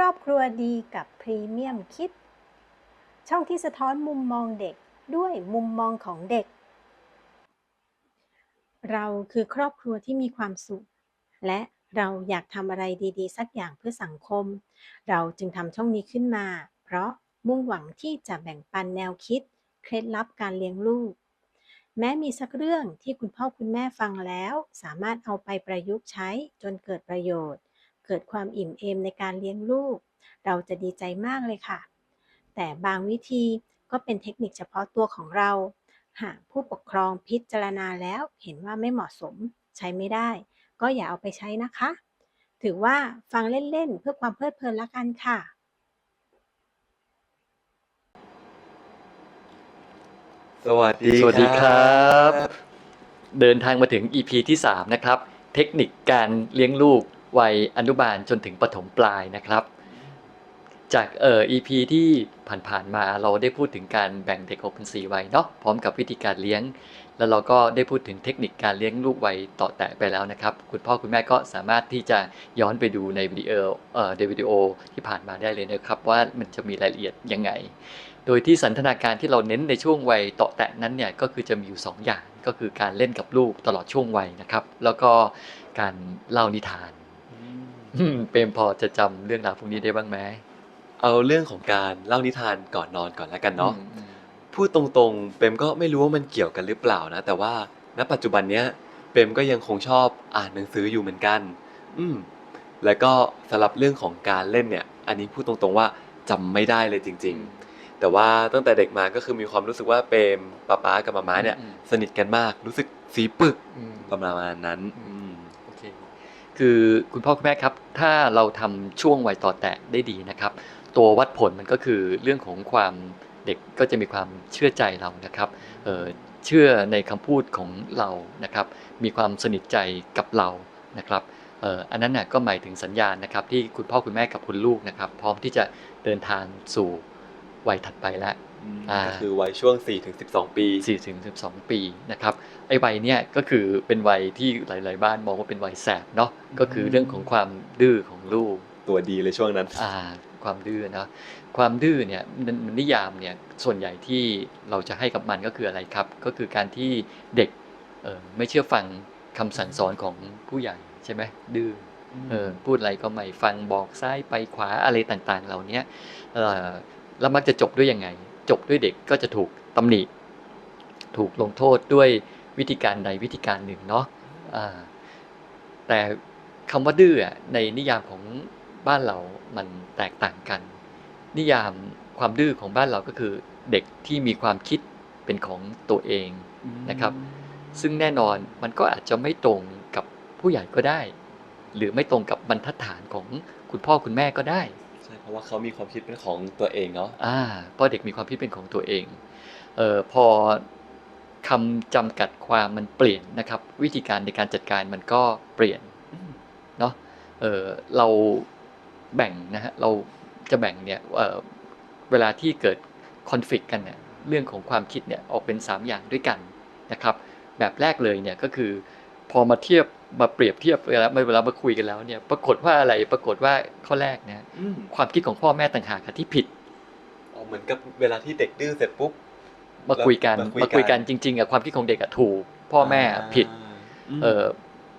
รอบครัวดีกับพรีเมียมคิด ช่องที่สะท้อนมุมมองเด็กด้วยมุมมองของเด็ก เราคือครอบครัวที่มีความสุข และเราอยากทำอะไรดีๆ สักอย่างเพื่อสังคม เราจึงทำช่องนี้ขึ้นมา เพราะมุ่งหวังที่จะแบ่งปันแนวคิด เคล็ดลับการเลี้ยงลูก แม้มีสักเรื่องที่คุณพ่อคุณแม่ฟังแล้ว สามารถเอาไปประยุกต์ใช้จนเกิดประโยชน์ เกิดความอิ่มเอมในการเลี้ยงลูก เราจะดีใจมากเลยค่ะ แต่บางวิธีก็เป็นเทคนิคเฉพาะตัวของเรา หากผู้ปกครองพิจารณาแล้วเห็นว่าไม่เหมาะสมใช้ไม่ได้ ก็อย่าเอาไปใช้นะคะ ถือว่าฟังเล่นๆ เพื่อความเพลิดเพลินละกันค่ะ สวัสดีสวัสดีครับครับเดินทางมาถึง EP ที่ 3 นะครับ เทคนิคการเลี้ยงลูก วัยอนุบาลจนถึงปฐมปลายนะครับ จากเอ่อ EP ที่ผ่านๆมาเราได้พูดถึงการแบ่งเด็กออกเป็น4วัยเนาะพร้อมกับวิธีการเลี้ยง แล้วเราก็ได้พูดถึงเทคนิคการเลี้ยงลูกวัยต่อแตะไปแล้วนะครับ คุณพ่อคุณแม่ก็สามารถที่จะย้อนไปดูในวิดีโอเอ่อในวิดีโอที่ผ่านมาได้เลยนะครับว่ามันจะมีรายละเอียดยังไงโดยที่สันทนาการที่เราเน้นในช่วงวัยเตาะแตะนั้นเนี่ยก็คือจะมีอยู่2อย่างก็คือการเล่นกับลูกตลอดช่วงวัยนะครับ แล้วก็การเล่านิทาน เปรมพอจะจำเรื่องราวพวกนี้ได้บ้างไหมเอาเรื่องของการเล่านิทานก่อนนอนก่อนแล้วกันเนาะอืมพูดตรงๆ เปรมก็ไม่รู้ว่ามันเกี่ยวกันหรือเปล่านะ แต่ว่าณปัจจุบันเนี้ยเปรมก็ยังคงชอบอ่านหนังสืออยู่เหมือนกัน อืมแล้วก็สำหรับเรื่องของการเล่นเนี่ย อันนี้พูดตรงๆว่าจำไม่ได้เลยจริง ๆ แต่ว่าตั้งแต่เด็กมาก็คือมีความรู้สึกว่าเปรมป๊าป๊ากับมาม่าเนี่ยอืมสนิทกันมากรู้สึกสีปึกอืมประมาณนั้นอืมโอเค คือคุณพ่อคุณแม่ครับ ถ้าเราทำช่วงวัยต่อแตะได้ดีนะครับ ตัววัดผลมันก็คือเรื่องของความเด็กก็จะมีความเชื่อใจเรานะครับเชื่อในคำพูดของเรานะครับ มีความสนิทใจกับเรานะครับอันนั้นน่ะก็หมายถึงสัญญาณนะครับ ที่คุณพ่อคุณแม่กับคุณลูกนะครับ พร้อมที่จะเดินทางสู่วัยถัดไปแล้ว ก็คือวัยช่วง 4-12 ปี4ถึง12 ปีนะครับไอ้วัยเนี้ยก็คือเป็นวัยที่หลาย ๆ บ้านมองว่าเป็นวัยแสบเนาะก็คือเรื่องของความดื้อของลูกตัวดีเลยช่วงนั้นอ่าความดื้อนะความดื้อเนี่ยมันมันนิยามเนี่ยส่วนใหญ่ที่เราจะให้กับมันก็คืออะไรครับ ก็คือการที่เด็กเออไม่เชื่อฟังคำสั่งสอนของผู้ใหญ่ใช่ไหมดื้อเออพูดอะไรก็ไม่ฟังบอกซ้ายไปขวาอะไรต่างๆ เหล่านี้เออแล้วมักจะจบด้วยยังไง จบด้วยเด็กก็จะถูกตำหนิ ถูกลงโทษด้วยวิธีการใดวิธีการหนึ่งเนาะแต่คำว่าดื้อในนิยามของบ้านเรามันแตกต่างกัน นิยามความดื้อของบ้านเราก็คือเด็กที่มีความคิดเป็นของตัวเองนะครับ ซึ่งแน่นอนมันก็อาจจะไม่ตรงกับผู้ใหญ่ก็ได้ หรือไม่ตรงกับบรรทัดฐานของคุณพ่อคุณแม่ก็ได้ ช่เพราะว่าเขามีความคิดเป็นของตัวเองเนาะอ่าเพราะเด็กมีความคิดเป็นของตัวเองเอ่อพอคำจำกัดความมันเปลี่ยนนะครับ วิธีการในการจัดการมันก็เปลี่ยนเนาะเออเราแบ่งนะฮะเราจะแบ่งเนี่ยเออเวลาที่เกิดคอนฟ lict กันเนี่ยเรื่องของความคิดเนี่ยออกเป็น 3 อย่างด้วยกันนะครับ แบบแรกเลยเนี่ยก็คือพอมาเทียบ มาเปรียบเทียบเวลาเวลามาคุยกันแล้วเนี่ย ปรากฏว่าอะไรปรากฏว่าข้อแรกเนี่ยอืมความคิดของพ่อแม่ต่างหากอะที่ผิดอ๋อเหมือนกับเวลาที่เด็กดื้อเสร็จปุ๊บมาคุยกันมาคุยกันมาคุยกันจริงๆอะความคิดของเด็กอะถูก พ่อแม่อะผิดมเออ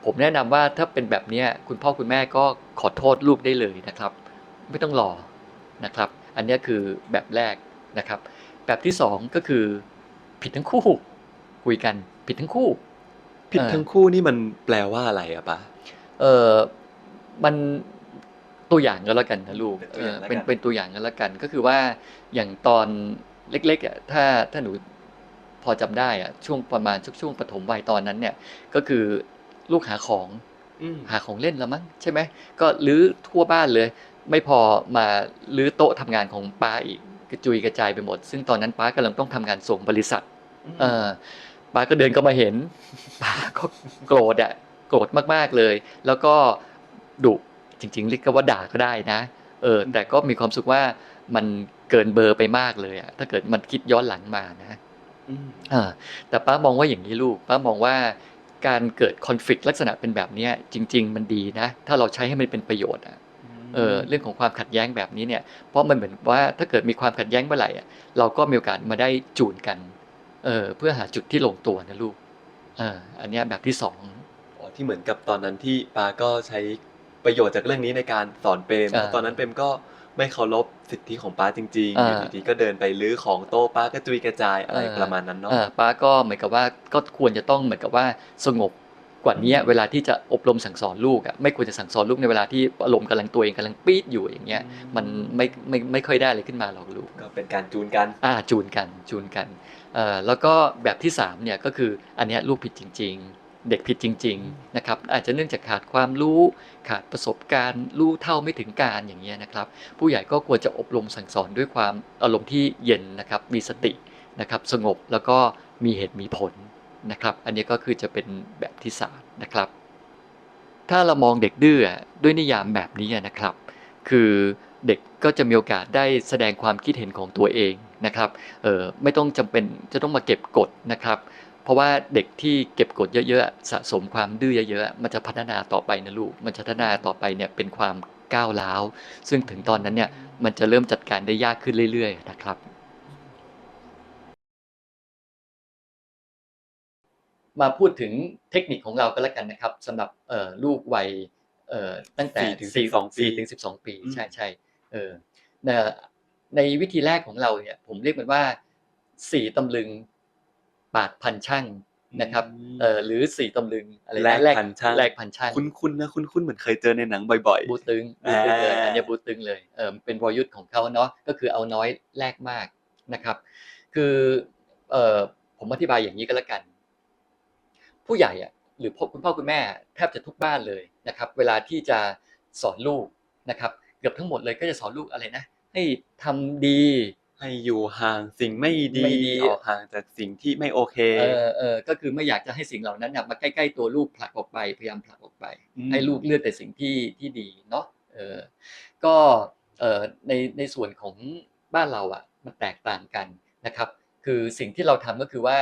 ผมแนะนำว่าถ้าเป็นแบบเนี้ยคุณพ่อคุณแม่ก็ขอโทษลูกได้เลยนะครับ ไม่ต้องรอนะครับ อันเนี้ยคือแบบแรกนะครับ แบบที่สองก็คือ ผิดทั้งคู่ คุยกันผิดทั้งคู่ ผิดเออทั้งคู่นี่มันแปลว่าอะไรอะปะเออมันตัวอย่างก็แล้วกันนะลูกเป็นตัวอย่างเออแล้วกันเป็นเป็นตัวอย่างก็แล้วกัน ก็คือว่าอย่างตอนเล็กๆอะถ้าถ้าหนูพอจำได้อะช่วงประมาณช่วงช่วงปฐมวัยตอนนั้นเนี่ย ก็คือลูกหาของอืมหาของเล่นแล้วมั้งใช่ไหมก็ลื้อทั่วบ้านเลย ไม่พอมาลื้อโต๊ะทำงานของป้าอีกกระจุยกระจายไปหมด ซึ่งตอนนั้นป้ากำลังต้องทำงานส่งบริษัท เออ ป้าก็เดินเข้ามาเห็นป้าก็โกรธอะโกรธมากๆเลย แล้วก็ดุจริง ๆ เรียกว่าด่าก็ได้นะ เออ แต่ก็มีความสุขว่ามันเกินเบอร์ไปมากเลยอะถ้าเกิดมันคิดย้อนหลังมานะอืมอ่าแต่ป้ามองว่าอย่างนี้ลูก ป้ามองว่าการเกิดคอนฟ lict ลักษณะเป็นแบบเนี้ยจริง ๆ มันดีนะ ถ้าเราใช้ให้มันเป็นประโยชน์อะเออเรื่องของความขัดแย้งแบบนี้เนี่ย เพราะมันเหมือนว่าถ้าเกิดมีความขัดแย้งเมื่อไหร่อะเราก็มีโอกาสมาได้จูนกัน เออเพื่อหาจุดที่ลงตัวนะลูกเอออันเนี้ยแบบที่สอง อ๋อที่เหมือนกับตอนนั้นที่ปาก็ใช้ประโยชน์จากเรื่องนี้ในการสอนเปรมอ่าเพราะตอนนั้นเปรมก็ไม่เคารพสิทธิของป้าจริงๆอ่าอยู่ดีๆก็เดินไปลื้อของโต๊ะป้าก็จุยกระจายอะไรเออประมาณนั้นเนาะ เออป้าก็เหมือนกับว่าก็ควรจะต้องเหมือนกับว่าสงบ กว่านี้เวลาที่จะอบรมสั่งสอนลูกอะไม่ควรจะสั่งสอนลูกในเวลาที่อารมณ์กำลังตัวเองกำลังปี๊ดอยู่อย่างเงี้ยมันไม่ไม่ไม่ค่อยได้อะไรขึ้นมาหรอกลูกก็เป็นการจูนกันอ่าจูนกันจูนกันเอ่อแล้วก็แบบที่สามเนี่ยก็คืออันเนี้ยลูกผิดจริง ๆ เด็กผิดจริงๆนะครับอาจจะเนื่องจากขาดความรู้ขาดประสบการณ์รู้เท่าไม่ถึงการอย่างเงี้ยนะครับ ผู้ใหญ่ก็ควรจะอบรมสั่งสอนด้วยความอารมณ์ที่เย็นนะครับมีสตินะครับสงบแล้วก็มีเหตุมีผล นะครับ อันนี้ก็คือจะเป็นแบบที่สามนะครับ ถ้าเรามองเด็กดื้อด้วยนิยามแบบนี้นะครับ คือเด็กก็จะมีโอกาสได้แสดงความคิดเห็นของตัวเองนะครับเออไม่ต้องจำเป็นจะต้องมาเก็บกดนะครับ เพราะว่าเด็กที่เก็บกดเยอะๆสะสมความดื้อเยอะๆมันจะพัฒนาต่อไปนะลูก มันจะพัฒนาต่อไปเนี่ยเป็นความก้าวร้าว ซึ่งถึงตอนนั้นเนี่ยมันจะเริ่มจัดการได้ยากขึ้นเรื่อย ๆ นะครับ มาพูดถึงเทคนิคของเราก็แล้วกันนะครับสำหรับเอ่อลูกวัยเอ่อตั้งแต่4ถึง12ปีสี่ถึงสิบสองปีอืมใช่ใช่เออในในวิธีแรกของเราเนี่ยผมเรียกมันว่าสี่ตำลึงปาดพันช่างนะครับเออหรือสี่ตำลึงอะไรนะแลกพันช่างแลกพันช่างคุ้นๆนะคุ้นๆเหมือนเคยเจอในหนังบ่อยบูตึงบูตึงเลยอ่าอันเนี้ยบูตึงเลยเออเป็นวรยุทธ์ของเขาเนาะก็คือเอาน้อยแลกมากนะครับ คือเออผมอธิบายอย่างนี้ก็แล้วกัน ผู้ใหญ่อะหรือพ่อคุณพ่อคุณแม่แทบจะทุกบ้านเลยนะครับ เวลาที่จะสอนลูกนะครับเกือบทั้งหมดเลยก็จะสอนลูกอะไรนะ ให้ทำดีๆให้อยู่ห่างสิ่งไม่ดีไม่ดีออกห่างจากสิ่งที่ไม่โอเคเออเออก็คือไม่อยากจะให้สิ่งเหล่านั้นน่ะมาใกล้ๆตัวลูกผลักออกไปพยายามผลักออกไปอืมให้ลูกเลือกแต่สิ่งที่ที่ดีเนาะเออก็เอ่อในในส่วนของบ้านเราอะมันแตกต่างกันนะครับ คือสิ่งที่เราทำก็คือว่า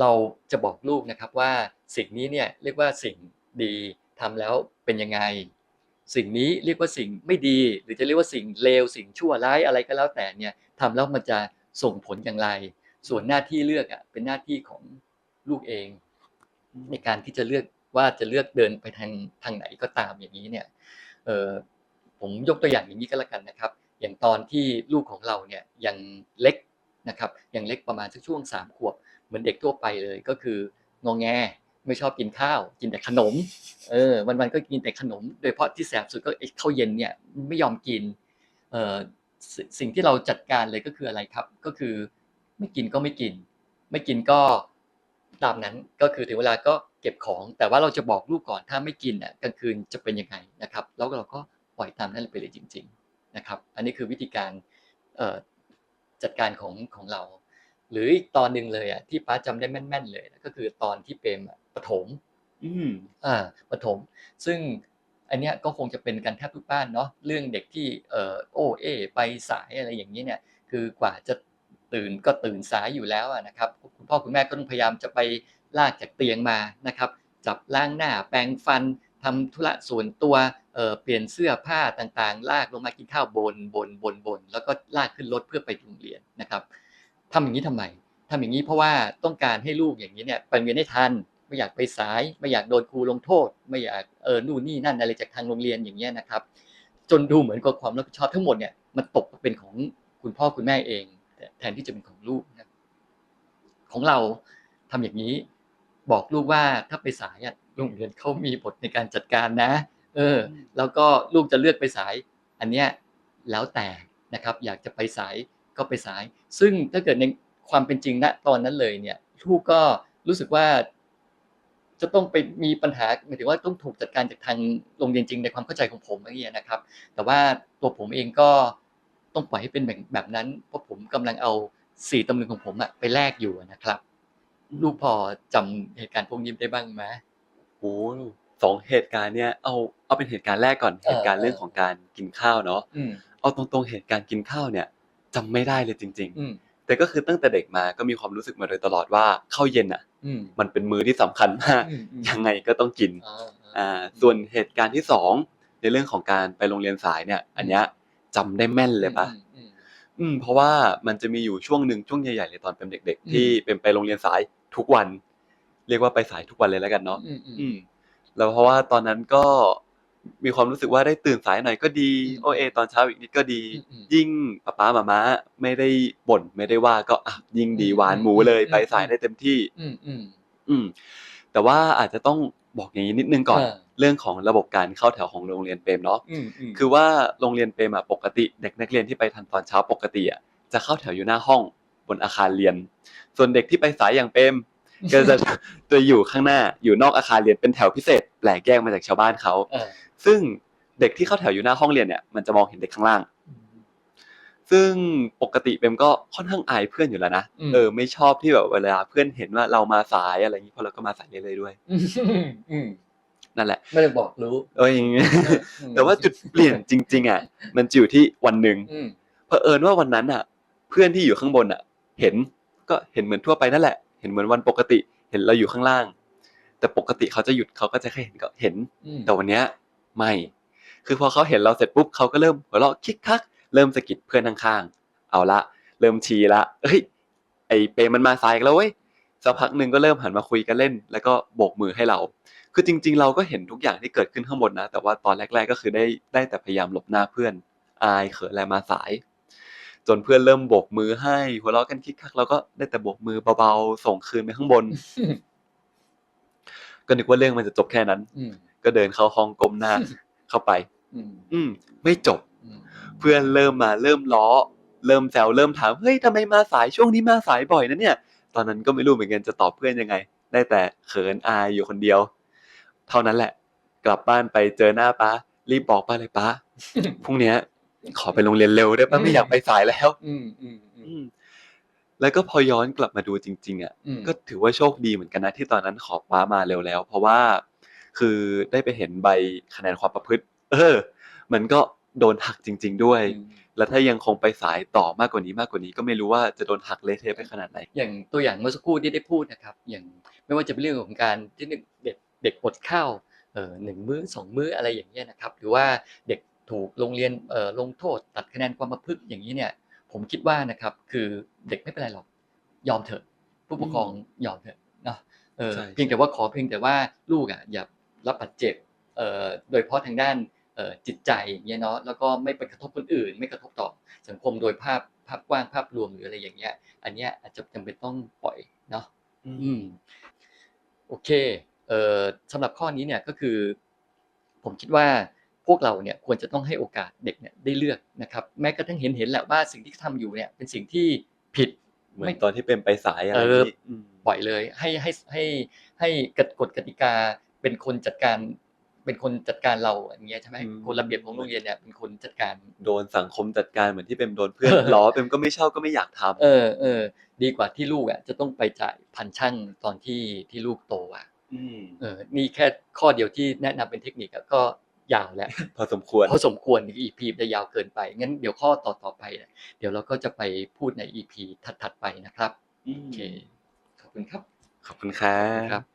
เราจะบอกลูกนะครับว่าสิ่งนี้เนี่ยเรียกว่าสิ่งดีทำแล้วเป็นยังไง สิ่งนี้เรียกว่าสิ่งไม่ดี หรือจะเรียกว่าสิ่งเลวสิ่งชั่วร้ายอะไรก็แล้วแต่เนี่ยทำแล้วมันจะส่งผลอย่างไร ส่วนหน้าที่เลือกอะเป็นหน้าที่ของลูกเอง ในการที่จะเลือกว่าจะเลือกเดินไปทางทางไหนก็ตามอย่างนี้เนี่ยเออผมยกตัวอย่างอย่างนี้ก็แล้วกันนะครับ อย่างตอนที่ลูกของเราเนี่ยยังเล็กนะครับยังเล็กประมาณสักช่วงสามขวบ เหมือนเด็กทั่วไปเลยก็คืองอแงไม่ชอบกินข้าว กินแต่ขนม เออวันวันๆก็กินแต่ขนม โดยเฉพาะที่แสบสุดก็ไอ้ข้าวเย็นเนี่ยไม่ยอมกินเออสสิ่งที่เราจัดการเลยก็คืออะไรครับ ก็คือไม่กินก็ไม่กิน ไม่กินก็ตามนั้นก็คือถึงเวลาก็เก็บของ แต่ว่าเราจะบอกลูกก่อนถ้าไม่กินอะกลางคืนจะเป็นยังไงนะครับ แล้วเราก็ปล่อยตามนั้นไปเลยจริง ๆ นะครับ อันนี้คือวิธีการจัดการของของเรา หรืออีกตอนหนึ่งเลยอะที่ป้าจำได้แม่น ๆ เลยนะก็คือตอนที่เปรมอะประถมอืมอ่าประถมซึ่งอันเนี้ยก็คงจะเป็นกันแทบทุกบ้านเนาะเรื่องเด็กที่เอ่อโอเอ ไปสายอะไรอย่างนี้เนี่ย คือกว่าจะตื่นก็ตื่นสายอยู่แล้วอะนะครับคุณพ่อคุณแม่ก็ต้องพยายามจะไปลากจากเตียงมานะครับ จับล้างหน้าแปรงฟันทำธุระส่วนตัวเอ่อเปลี่ยนเสื้อผ้าต่างๆ ลากลงมากินข้าวบนบนบนบน แล้วก็ลากขึ้นรถเพื่อไปโรงเรียนนะครับ ทำอย่างนี้ทำไมทำอย่างนี้เพราะว่าต้องการให้ลูกอย่างนี้เนี่ยไปโรงเรียนได้ทันไม่อยากไปสายไม่อยากโดนครูลงโทษ ไม่อยากเออนู่นนี่นั่นอะไรจากทางโรงเรียนอย่างเงี้ยนะครับ จนดูเหมือนกับความรับผิดชอบทั้งหมดเนี่ยมันตกมาเป็นของคุณพ่อคุณแม่เอง แทนที่จะเป็นของลูกนะของเราทำอย่างนี้ บอกลูกว่าถ้าไปสายอะโรงเรียนเขามีบทในการจัดการนะ เออ แล้วก็ลูกจะเลือกไปสาย อันเนี้ยแล้วแต่นะครับ อยากจะไปสาย ก็ไปสาย ซึ่งถ้าเกิดในความเป็นจริงณตอนนั้นเลยเนี่ยลูกก็รู้สึกว่า จะต้องไปมีปัญหาหมายถึงว่าต้องถูกจัดการจากทางโรงเรียนจริงในความเข้าใจของผมอย่างเงี้ยนะครับ แต่ว่าตัวผมเองก็ต้องปล่อยให้เป็นแบบแบบนั้น เพราะผมกำลังเอาสี่ตำลึงของผมอะไปแลกอยู่นะครับ ลูกพอจำเหตุการณ์พวกนี้ได้บ้างไหมโอ้สองเหตุการณ์เนี่ยเอาเอาเป็นเหตุการณ์แรกก่อนเออเหตุการณ์เรื่องของการกินข้าวเนาะอืมเอาตรงๆเหตุการณ์กินข้าวเนี่ย จำไม่ได้เลยจริง อืมๆ แต่ก็คือตั้งแต่เด็กมาก็มีความรู้สึกมาโดยตลอดว่าข้าวเย็นอะ อืมมันเป็นมื้อที่สำคัญมาก อืมอืมยังไงก็ต้องกิน อ่าอ่า อ่าส่วนเหตุการณ์ที่สองในเรื่องของการไปโรงเรียนสายเนี่ย อันเนี้ยจำได้แม่นเลยปะอืม อืมอืมเพราะว่ามันจะมีอยู่ช่วงหนึ่งช่วงใหญ่ๆเลยตอนเป็นเด็ก อืม ๆ ที่เป็นไปโรงเรียนสายทุกวัน เรียกว่าไปสายทุกวันเลยแล้วกันเนาะอืมอืมอืมแล้วเพราะว่าตอนนั้นก็ มีความรู้สึกว่าได้ตื่นสายหน่อยก็ดีอืมโอเอ ตอนเช้าอีกนิดก็ดีอืมอืมยิ่งป้าป้ามาม้าไม่ได้บ่นไม่ได้ว่าก็อะยิ่งดีอืมหวานหมูเลยอืมไปสายได้เต็มที่ อืมอืมอืมแต่ว่าอาจจะต้องบอกอย่างนี้นิดนึงก่อนอ่าเรื่องของระบบการเข้าแถวของโรงเรียนเปรมเนาะอืมอืมคือว่าโรงเรียนเปรมอะปกติ เด็กนักเรียนที่ไปทันตอนเช้าปกติอะจะเข้าแถวอยู่หน้าห้องบนอาคารเรียน ส่วนเด็กที่ไปสายอย่างเปรมก็จะจะอยู่ข้างหน้าอยู่นอกอาคารเรียนเป็นแถวพิเศษ แปลกแยกมาจากชาวบ้านเขาเออ ซึ่งเด็กที่เข้าแถวอยู่หน้าห้องเรียนเนี่ยมันจะมองเห็นเด็กข้างล่าง ซึ่งปกติเปรมก็ค่อนข้างอายเพื่อนอยู่แล้วนะอืม เออไม่ชอบที่แบบเวลาเพื่อนเห็นว่าเรามาสายอะไรอย่างนี้เพราะเราก็มาสายเรื่อยๆด้วยอืมอืมนั่นแหละไม่ได้บอกรู้เอออย่างเงี้ยแต่ว่าจุดเปลี่ยนจริง ๆอะมันจะอยู่ที่วันหนึ่ง อืม เผอิญว่าวันนั้นอะ เพื่อนที่อยู่ข้างบนอะ เห็นก็เห็นเหมือนทั่วไปนั่นแหละ เห็นเหมือนวันปกติ เห็นเราอยู่ข้างล่าง แต่ปกติเขาจะหยุดเขาก็จะแค่เห็นก็เห็นอืมแต่วันเนี้ยไม่ คือพอเขาเห็นเราเสร็จปุ๊บเขาก็เริ่มหัวเราะคิกคัก เริ่มสะกิดเพื่อนข้างๆเอาละ เริ่มชี้ละเอ้ยไอเปรมมันมาสายอีกแล้วเว้ยสักพักหนึ่งก็เริ่มหันมาคุยกันเล่น แล้วก็โบกมือให้เรา คือจริง ๆ เราก็เห็นทุกอย่างที่เกิดขึ้นข้างบนนะ แต่ว่าตอนแรก ๆ ก็คือได้ได้แต่พยายามหลบหน้าเพื่อน อายเขินอะไรมาสาย จนเพื่อนเริ่มโบกมือให้ หัวเราะกันคิกคักเราก็ได้แต่โบกมือเบาๆส่งคืนไปข้างบน ก็นึกว่าเรื่องมันจะจบแค่นั้น อืมก็เดินเข้าห้องก้มหน้า เข้าไป อืมอืม ไม่จบ อืมเพื่อนเริ่มมาเริ่มล้อ เริ่มแซวเริ่มถามเฮ้ยทำไมมาสายช่วงนี้มาสายบ่อยนะเนี่ย ตอนนั้นก็ไม่รู้เหมือนกันจะตอบเพื่อนยังไง ได้แต่เขินอายอยู่คนเดียว เท่านั้นแหละ กลับบ้านไปเจอหน้าป้ารีบบอกป้าเลยป้าพรุ่งเนี้ย ขอไปโรงเรียนเร็วได้ป้าไม่อยากไปสายแล้ว อืมอืมอืมอืม แล้วก็พอย้อนกลับมาดูจริงๆอะอืม ก็ถือว่าโชคดีเหมือนกันนะที่ตอนนั้นขอป้ามาเร็วแล้ว เพราะว่าคือได้ไปเห็นใบคะแนนความประพฤติ เออ มันก็โดนหักจริง ๆ ด้วยอืมแล้วถ้ายังคงไปสายต่อมากกว่านี้มากกว่านี้ ก็ไม่รู้ว่าจะโดนหักเละเทะไปขนาดไหน อย่างตัวอย่างเมื่อสักครู่ที่ได้พูดนะครับ อย่างไม่ว่าจะเป็นเรื่องของการที่เด็กเด็กเด็กอดข้าวเอ่อหนึ่งมื้อสองมื้ออะไรอย่างเงี้ยนะครับ หรือว่าเด็กถูกโรงเรียนเอ่อลงโทษตัดคะแนนความประพฤติอย่างนี้เนี่ย ผมคิดว่านะครับ คือเด็กไม่เป็นไรหรอก ยอมเถอะ ผู้ปกครองยอมเถอะเนาะเออใช่เพียงแต่ว่าขอเพียงแต่ว่าลูกอะอย่ารับบาดเจ็บเอ่อโดยเฉพาะทางด้านเอ่อจิตใจอย่างเงี้ยเนาะแล้วก็ไม่ไปกระทบคนอื่น ไม่กระทบต่อสังคมโดยภาพภาพกว้างภาพรวมหรืออะไรอย่างเงี้ย อันเนี้ยอาจจะจำเป็นต้องปล่อยเนาะอืมโอเคเอ่อสำหรับข้อนี้เนี่ยก็คือ ผมคิดว่า พวกเราเนี่ยควรจะต้องให้โอกาสเด็กเนี่ยได้เลือกนะครับแม้กระทั่งเห็นเห็นแหละว่าสิ่งที่ทำอยู่เนี่ยเป็นสิ่งที่ผิดเหมือนตอนที่เป็นไปสายอะไรเออที่มปล่อยเลย ให้ให้ให้ให้กฎกฎกติกาเป็นคนจัดการเป็นคนจัดการเราอย่างเงี้ยใช่ไหมคนระเบียบของโรงเรียนเนี่ยเป็นคนจัดการโดนสังคมจัดการเหมือนที่เป็นโดนเพื่อนล้อเป็นก็ไม่ชอบก็ไม่อยากทำเออเออดีกว่าที่ลูกอะจะต้องไปจ่ายพันช่างตอนที่ที่ลูกโตอะมเออนี่แค่ข้อเดียวที่แนะนำเป็นเทคนิค อะก็ยาวแล้วพอสมควรพอสมควรอีพีจะยาวเกินไป งั้นเดี๋ยวข้อต่อต่อไปเนี่ยเดี๋ยวเราก็จะไปพูดในอีพีถัดๆไปนะครับอืมโอเคขอบคุณครับ ขอบคุณครับครับ